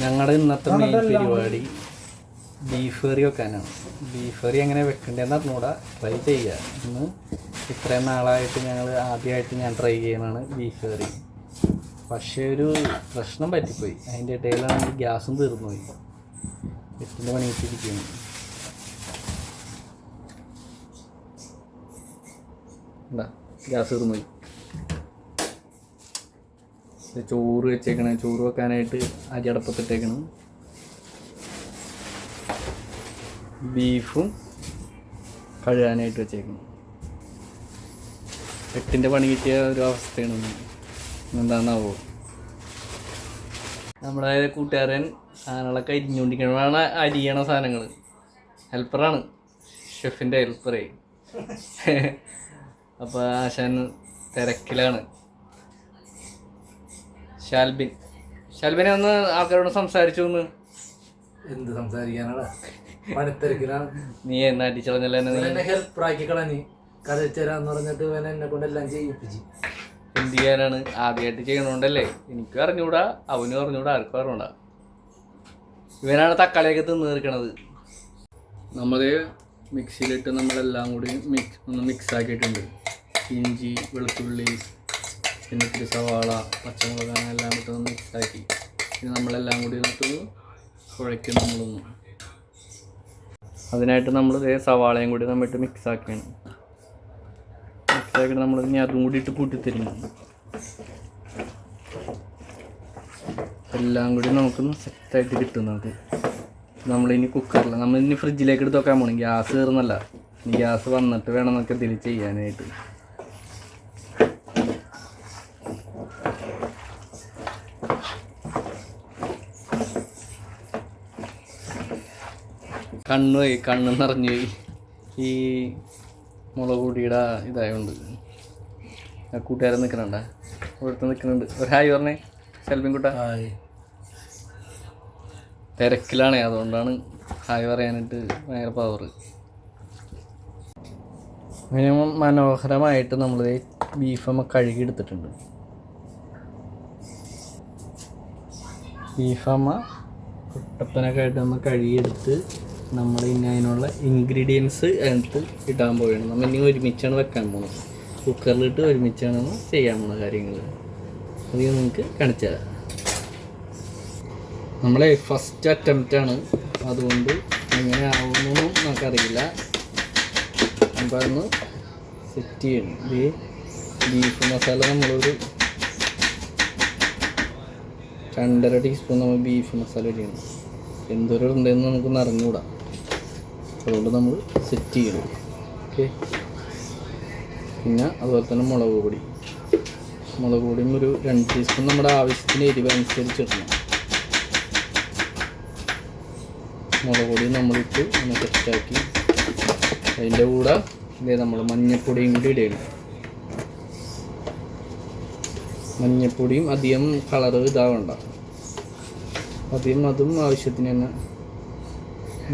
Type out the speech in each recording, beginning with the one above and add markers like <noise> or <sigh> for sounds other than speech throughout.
ഞങ്ങളുടെ ഇന്നത്തെ മെയിൻ പരിപാടി ബീഫ് കറി വെക്കാനാണ്. ബീഫ് കറി എങ്ങനെ വെക്കണ്ടേന്ന് അറിഞ്ഞൂടെ? ട്രൈ ചെയ്യുക ഇന്ന് ഇത്രയും നാളായിട്ട് ഞങ്ങൾ ആദ്യമായിട്ട് ഞാൻ ട്രൈ ചെയ്യുന്നതാണ് ബീഫ് കറി പക്ഷേ ഒരു പ്രശ്നം പറ്റിപ്പോയി. അതിന്റെ ഇടയിലാണ് ഗ്യാസും തീർന്നു പോയി എട്ടിന്റെ പണി കിട്ടിയിരിക്കുന്നു എന്താ ഗ്യാസ് തീർന്നു പോയി ഇത് ചോറ് വെച്ചേക്കണ. ചോറ് വെക്കാനായിട്ട് അരി അടപ്പത്തിട്ടേക്കണം. ബീഫും കഴുകാനായിട്ട് വെച്ചേക്കണം. എട്ടിന്റെ പണി കിട്ടിയ ഒരു അവസ്ഥയാണ് എന്താണെന്നാവോ നമ്മുടെ കൂട്ടുകാരൻ സാധനങ്ങളൊക്കെ അരിഞ്ഞുകൊണ്ടിരിക്കണമാണ് അരിയണ സാധനങ്ങൾ ഹെൽപ്പറാണ്. ഷെഫിന്റെ ഹെൽപ്പറേ. <laughs> അപ്പോൾ ആശാൻ തിരക്കിലാണ്. ഷാൽബിൻ ഷാൽബിനെ ഒന്ന് ആൾക്കാരോട് സംസാരിച്ചു ഒന്ന്. എന്ത് സംസാരിക്കാനാണ് പണിത്തിരക്കിലാണ്. നീ എന്നാ അടിച്ചളഞ്ഞല്ലോ എന്നെ ഹെൽപ്പറാക്കി കളഞ്ഞ്. പറഞ്ഞിട്ട് ഇവൻ എന്നെ കൊണ്ട് എല്ലാം ചെയ്യിപ്പിച്ചു. എന്ത് ചെയ്യാനാണ്? ആദ്യമായിട്ട് ചെയ്യണോണ്ടല്ലേ? എനിക്കും അറിഞ്ഞൂടാ അവനും അറിഞ്ഞൂടാ ആർക്കും അറിഞ്ഞൂടാ. ഇവനാണ് തക്കാളിയൊക്കെ തിന്ന് തീർക്കണത്. നമ്മൾ മിക്സിയിലിട്ട് നമ്മളെല്ലാം കൂടി മിക്സ് ഒന്ന് മിക്സ് ആക്കിയിട്ടുണ്ട്. ഇഞ്ചി വെളുത്തുള്ളി പിന്നെ ഇത്തിരി സവാള പച്ചമുളക് അങ്ങനെ എല്ലാം മിക്സ് ആക്കി. പിന്നെ നമ്മളെല്ലാം കൂടി ഇട്ടൊന്ന് കുഴയ്ക്കും നമ്മളൊന്ന്. അതിനായിട്ട് നമ്മൾ ഇതേ സവാളയും കൂടി നമ്മിട്ട് മിക്സ് ആക്കിയാണ്. മിക്സ് ആക്കിയിട്ട് നമ്മൾ ഇനി അതും കൂടി ഇട്ട് കൂട്ടിത്തരും എല്ലാം കൂടി നമുക്കൊന്ന് സെറ്റായിട്ട് കിട്ടും നമുക്ക് നമ്മളിനി കുക്കറിൽ നമ്മൾ ഇനി ഫ്രിഡ്ജിലേക്ക് എടുത്ത് വെക്കാൻ പോകണം ഗ്യാസ് കയറുന്നല്ല ഇനി ഗ്യാസ് വന്നിട്ട് വേണം നമുക്ക് ഇതിൽ ചെയ്യാനായിട്ട്. കണ്ണു പോയി കണ്ണ് നിറഞ്ഞു പോയി. ഈ മുളക് പൊടിയുടെ ഇതായതുകൊണ്ട് കൂട്ടുകാരൻ നിൽക്കണണ്ട ഇവിടുത്തെ നിൽക്കുന്നുണ്ട് ഒരു ഹായ് പറഞ്ഞേ സെൽബിൻ കുട്ട. തിരക്കിലാണ് അതുകൊണ്ടാണ് ഹായ് പറയാനായിട്ട് ഭയങ്കര പവർ അങ്ങനെ മനോഹരമായിട്ട് നമ്മൾ ബീഫമ്മ കഴുകി എടുത്തിട്ടുണ്ട് ബീഫമ്മ കുട്ടപ്പനൊക്കെ ആയിട്ട് നമ്മൾ കഴുകിയെടുത്ത് നമ്മൾ ഇനി അതിനുള്ള ഇൻഗ്രീഡിയൻസ് അതിനകത്ത് ഇടാൻ പോവുകയാണ്. നമ്മൾ ഇനി ഒരുമിച്ചാണ് വെക്കാൻ പോകുന്നത് കുക്കറിലിട്ട് ഒരുമിച്ചാണ് നമ്മൾ ചെയ്യാൻ പോകുന്ന കാര്യങ്ങൾ അത് നിങ്ങൾക്ക് കാണിച്ചു തരാം. നമ്മളെ ഫസ്റ്റ് ആണ്. അതുകൊണ്ട് എങ്ങനെ ആവുമെന്നൊന്നും നമുക്കറിയില്ല. അപ്പോൾ സെറ്റ് ചെയ്യണം. ഇത് ബീഫ് മസാല നമ്മളൊരു രണ്ടര ടീസ്പൂൺ നമ്മൾ ബീഫ് മസാല ഇടണം. എന്തോരം ഉണ്ടെന്ന് നമുക്കൊന്ന് അറിഞ്ഞുകൂടാ. അതുകൊണ്ട് നമ്മൾ സെറ്റ് ചെയ്യണം. ഓക്കെ പിന്നെ അതുപോലെ തന്നെ മുളക് പൊടി. മുളക് പൊടിയും ഒരു രണ്ട് ടീസ്പൂൺ നമ്മുടെ ആവശ്യത്തിന് എരിവ് അനുസരിച്ചിടണം. മുളക് പൊടി നമ്മളിട്ട് ഒന്ന് സെറ്റാക്കി അതിന്റെ കൂടെ ഇതേ നമ്മൾ മഞ്ഞൾപ്പൊടിയും കൂടി ഇടണം. മഞ്ഞൾപ്പൊടിയും അധികം കളറ് ഇതാവണ്ട. അധികം അതും ആവശ്യത്തിന് തന്നെ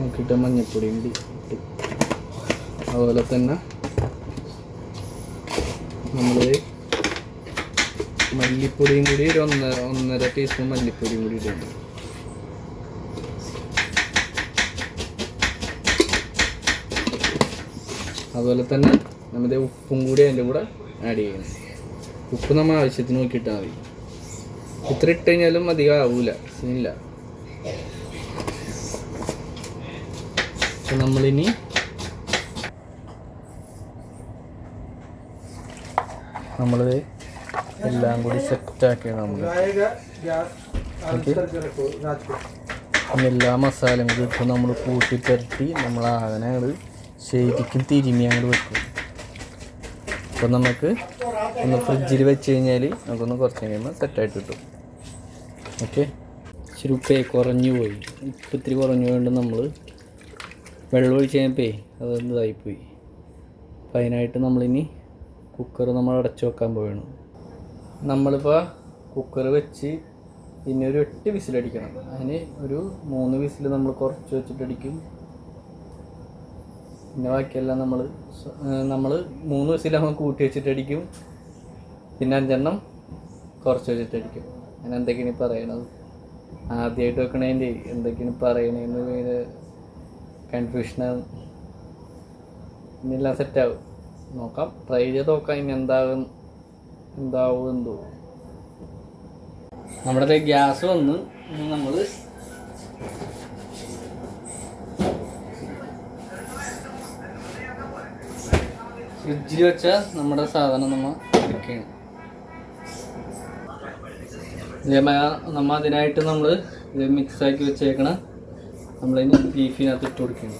നോക്കിയിട്ട് മഞ്ഞപ്പൊടിയും കൂടി ഇട്ട്. അതുപോലെ തന്നെ നമ്മൾ മല്ലിപ്പൊടിയും കൂടി ഒരു ഒന്നര ഒന്നര ടീസ്പൂൺ മല്ലിപ്പൊടിയും കൂടി ഇടുന്നുണ്ട് അതുപോലെ തന്നെ നമ്മുടെ ഉപ്പും കൂടി അതിന്റെ കൂടെ ആഡ് ചെയ്യണം. ഉപ്പ് നമ്മൾ ആവശ്യത്തിന് നോക്കിയിട്ടാൽ മതി. ഇത്ര ഇട്ട് കഴിഞ്ഞാലും അധികം ആവൂല. സീനില്ല അപ്പം നമ്മളിനി നമ്മൾ എല്ലാം കൂടി സെറ്റാക്കിയാണ് നമ്മൾ എല്ലാ മസാലയും കൂടി ഇട്ട് നമ്മൾ കൂട്ടി പുരട്ടി നമ്മൾ ആകനെ അത് ശരിക്കും തിരുമ്മി അങ്ങോട്ട് വെക്കും. അപ്പം നമുക്ക് ഒന്ന് ഫ്രിഡ്ജിൽ വെച്ച് കഴിഞ്ഞാൽ നമുക്കൊന്ന് കുറച്ച് കഴിയുമ്പോൾ സെറ്റായിട്ട് കിട്ടും. ഓക്കെ. ഇച്ചിരി ഉപ്പേ കുറഞ്ഞു പോയി. ഉപ്പ് ഇത്തിരി കുറഞ്ഞു കൊണ്ട് നമ്മൾ വെള്ളം ഒഴിച്ച് കഴിഞ്ഞപ്പേ അത് ഇതായിപ്പോയി അപ്പം അതിനായിട്ട് നമ്മളിനി കുക്കർ നമ്മൾ അടച്ചു വെക്കാൻ പോവുകയാണ് നമ്മളിപ്പോൾ കുക്കർ വെച്ച് പിന്നെ ഒരു എട്ട് വിസിലടിക്കണം. അതിന് ഒരു മൂന്ന് വിസിൽ നമ്മൾ കുറച്ച് വെച്ചിട്ടടിക്കും. പിന്നെ ബാക്കിയെല്ലാം നമ്മൾ നമ്മൾ മൂന്ന് വിസിൽ നമ്മൾ കൂട്ടി വെച്ചിട്ടടിക്കും. പിന്നെ അഞ്ചെണ്ണം കുറച്ച് വെച്ചിട്ടടിക്കും. ഈ പറയണത്? ആദ്യമായിട്ട് വെക്കണേന്റെ എന്തൊക്കെയാണ് പറയണേന്ന് പേര് കൺഫ്യൂഷനാണ് ഇനിയെല്ലാം സെറ്റാവും നോക്കാം. ട്രൈ ചെയ്ത് നോക്കാം ഇനി എന്താകും എന്താവും എന്തോ നമ്മുടെ ഗ്യാസ് വന്ന് നമ്മൾ ഫ്രിഡ്ജിൽ വെച്ച നമ്മുടെ സാധനം നമ്മൾ ഇതേമായ നമ്മ അതിനായിട്ട് നമ്മൾ ഇത് മിക്സ് ആക്കി വെച്ചേക്കണ നമ്മളിനി ബീഫിനകത്ത് ഇട്ട് കൊടുക്കുകയാണ്.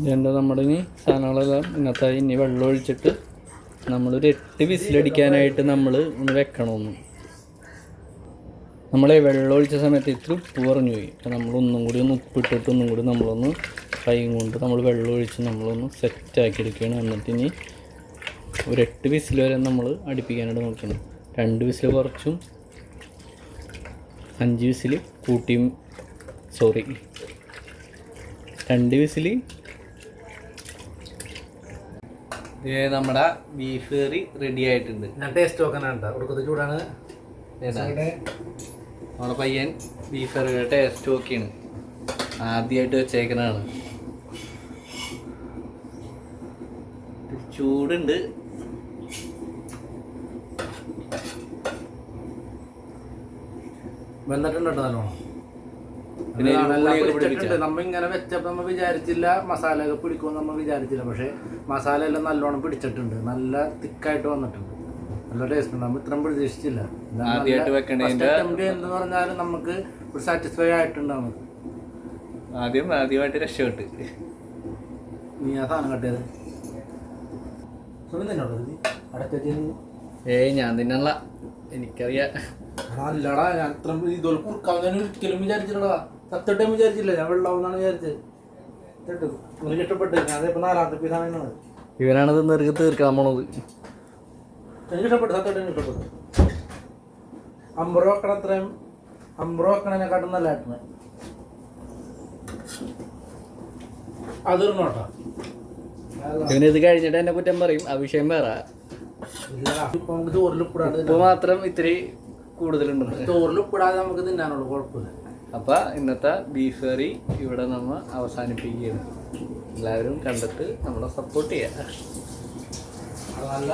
ഇതുണ്ട് നമ്മുടെ ഇനി സാധനങ്ങളെല്ലാം ഇന്നത്തെ ഇനി വെള്ളം ഒഴിച്ചിട്ട് നമ്മളൊരു എട്ട് വിസിലടിക്കാനായിട്ട് നമ്മൾ ഒന്ന് വെക്കണമെന്ന്. നമ്മളെ വെള്ളം ഒഴിച്ച സമയത്ത് ഇത്ര ഉപ്പ് കുറഞ്ഞു പോയി. അപ്പോൾ നമ്മളൊന്നും കൂടി ഒന്ന് ഉപ്പിട്ടിട്ട് ഒന്നും കൂടി നമ്മളൊന്ന് കൈയും കൊണ്ട് നമ്മൾ വെള്ളം ഒഴിച്ച് നമ്മളൊന്ന് സെറ്റാക്കി എടുക്കുകയാണ് എന്നിട്ട് ഇനി ഒരു എട്ട് വിസിൽ വരെ നമ്മൾ അടുപ്പിക്കാനായിട്ട് നോക്കണം. രണ്ട് വിസിൽ കുറച്ചും അഞ്ച് വിസിൽ കൂട്ടിയും സോറി രണ്ട് വിസിൽ നമ്മുടെ ബീഫ് കറി റെഡി ആയിട്ടുണ്ട്. ഞാൻ ടേസ്റ്റ് നോക്കാനാണ് കേട്ടോ കൊടുക്കുന്നത് ചൂടാണ്? നമ്മുടെ പയ്യൻ ബീഫ് കറിയുടെ ടേസ്റ്റ് നോക്കിയാണ്. ആദ്യമായിട്ട് വെച്ചേക്കുന്നതാണ്. ചൂടുണ്ട്. വെന്നിട്ടുണ്ട് കേട്ടോ നല്ലോണം? നമ്മ ഇങ്ങനെ വെച്ചപ്പോ നമ്മ വിചാരിച്ചില്ല മസാല ഒക്കെ പിടിക്കുമെന്ന് നമ്മ വിചാരിച്ചില്ല. പക്ഷെ മസാല എല്ലാം നല്ലോണം പിടിച്ചിട്ടുണ്ട്. നല്ല തിക്കായിട്ട് വന്നിട്ടുണ്ട്. നല്ല ടേസ്റ്റ് ഉണ്ട്. നമ്മ ഇത്രയും പ്രതീക്ഷിച്ചില്ല. ആദ്യമായിട്ട് വെക്കണേന്റെ- എന്ന് പറഞ്ഞാലും നമുക്ക് ഒരു സാറ്റിസ്ഫൈ ആയിട്ടുണ്ട് നമുക്ക് ആദ്യം ആദ്യമായിട്ട് രക്ഷപ്പെട്ട്. നീ ആ സാധനം കട്ടിയത് ഏയ് ഞാൻ തിന്നല്ല എനിക്കറിയാം. അല്ലടാ ഞാൻ ഇത്ര ഇതുപോലെ കുറുക്കാവുന്ന ഒരിക്കലും വിചാരിച്ചില്ലടാ. സത്യമായിട്ടും വിചാരിച്ചില്ല. ഞാൻ വെള്ളമാവുന്നാണ് വിചാരിച്ചത്. ഇഷ്ടപ്പെട്ടു. ഞാൻ അതിപ്പോ നാലാമത്തെ പീസാണ് ഇവനാണ് തീർക്കാൻ പോണത്. എനിക്ക് ഇഷ്ടപ്പെട്ടു സത്യമായിട്ട് എനിക്ക് ഇഷ്ടപ്പെട്ടു വെക്കണ അത്രയും അമ്പത് രൂപ വെക്കണതിനെക്കാട്ടും അതൊരു നോട്ടാ ഇവനിത് കഴിഞ്ഞിട്ട് എന്നെ കുറ്റം പറയും ആ വിഷയം വേറെ. ഇപ്പൊ നമുക്ക് ചോറിൽ ഉപ്പിടാതെ ഉപ്പ് മാത്രം ഇത്തിരി കൂടുതലുണ്ട്. ചോറിൽ ഉപ്പിടാതെ നമുക്ക് തിന്നാനുള്ളൂ കുഴപ്പമില്ല. അപ്പൊ ഇന്നത്തെ ബീഫ് കറി ഇവിടെ നമ്മ അവസാനിപ്പിക്കുകയാണ്. എല്ലാവരും കണ്ടിട്ട് നമ്മളെ സപ്പോർട്ട് ചെയ്യാം. നല്ല